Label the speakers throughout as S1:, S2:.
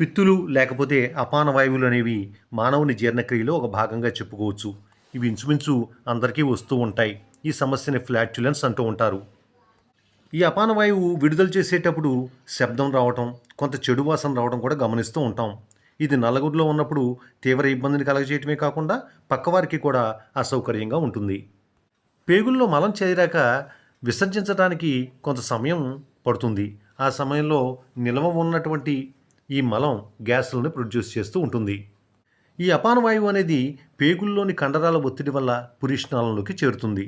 S1: పిత్తులు లేకపోతే అపాన వాయువులు అనేవి మానవుని జీర్ణక్రియలో ఒక భాగంగా చెప్పుకోవచ్చు. ఇవి ఇంచుమించు అందరికీ వస్తూ ఉంటాయి. ఈ సమస్యని ఫ్లాట్యులెన్స్ అంటూ ఉంటారు. ఈ అపాన వాయువు విడుదల చేసేటప్పుడు శబ్దం రావటం కొంత చెడు వాసన రావడం కూడా గమనిస్తూ ఉంటాం. ఇది నలుగురిలో ఉన్నప్పుడు తీవ్ర ఇబ్బందిని కలగజేయటమే కాకుండా పక్కవారికి కూడా అసౌకర్యంగా ఉంటుంది. పేగుల్లో మలం చేరాక విసర్జించడానికి కొంత సమయం పడుతుంది. ఆ సమయంలో నిల్వ ఉన్నటువంటి ఈ మలం గ్యాస్లను ప్రొడ్యూస్ చేస్తూ ఉంటుంది. ఈ అపాన వాయువు అనేది పేగుల్లోని కండరాల ఒత్తిడి వల్ల పురీష్ణాలంలోకి చేరుతుంది.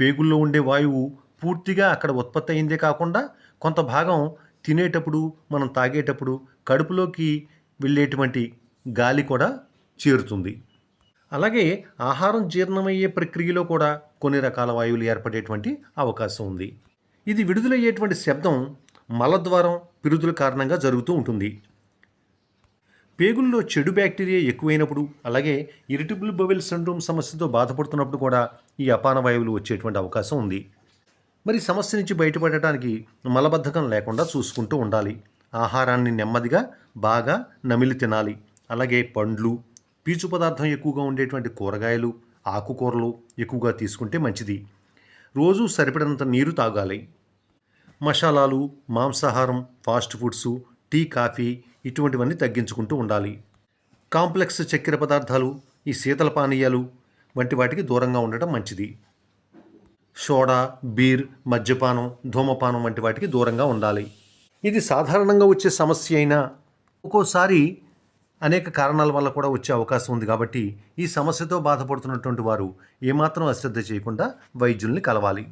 S1: పేగుల్లో ఉండే వాయువు పూర్తిగా అక్కడ ఉత్పత్తి అయిందే కాకుండా కొంత భాగం తినేటప్పుడు మనం తాగేటప్పుడు కడుపులోకి వెళ్ళేటువంటి గాలి కూడా చేరుతుంది. అలాగే ఆహారం జీర్ణమయ్యే ప్రక్రియలో కూడా కొన్ని రకాల వాయువులు ఏర్పడేటువంటి అవకాశం ఉంది. ఇది విడుదలయ్యేటువంటి శబ్దం మలద్వారం పిరుదుల కారణంగా జరుగుతూ ఉంటుంది. పేగుల్లో చెడు బ్యాక్టీరియా ఎక్కువైనప్పుడు అలాగే ఇరిటబుల్ బవెల్ సిండ్రోమ్ సమస్యతో బాధపడుతున్నప్పుడు కూడా ఈ అపాన వాయువులు వచ్చేటువంటి అవకాశం ఉంది. మరి సమస్య నుంచి బయటపడటానికి మలబద్ధకం లేకుండా చూసుకుంటూ ఉండాలి. ఆహారాన్ని నెమ్మదిగా బాగా నమిలి తినాలి. అలాగే పండ్లు పీచు పదార్థం ఎక్కువగా ఉండేటువంటి కూరగాయలు ఆకుకూరలు ఎక్కువగా తీసుకుంటే మంచిది. రోజు సరిపడినంత నీరు తాగాలి. మసాలాలు మాంసాహారం ఫాస్ట్ ఫుడ్స్ టీ కాఫీ ఇటువంటివన్నీ తగ్గించుకుంటూ ఉండాలి. కాంప్లెక్స్ చక్కెర పదార్థాలు ఈ శీతల పానీయాలు వంటి వాటికి దూరంగా ఉండటం మంచిది. సోడా బీర్ మద్యపానం ధూమపానం వంటి వాటికి దూరంగా ఉండాలి. ఇది సాధారణంగా వచ్చే సమస్య అయినా ఒక్కోసారి అనేక కారణాల వల్ల కూడా వచ్చే అవకాశం ఉంది కాబట్టి ఈ సమస్యతో బాధపడుతున్నటువంటి వారు ఏమాత్రం అశ్రద్ధ చేయకుండా వైద్యుల్ని కలవాలి.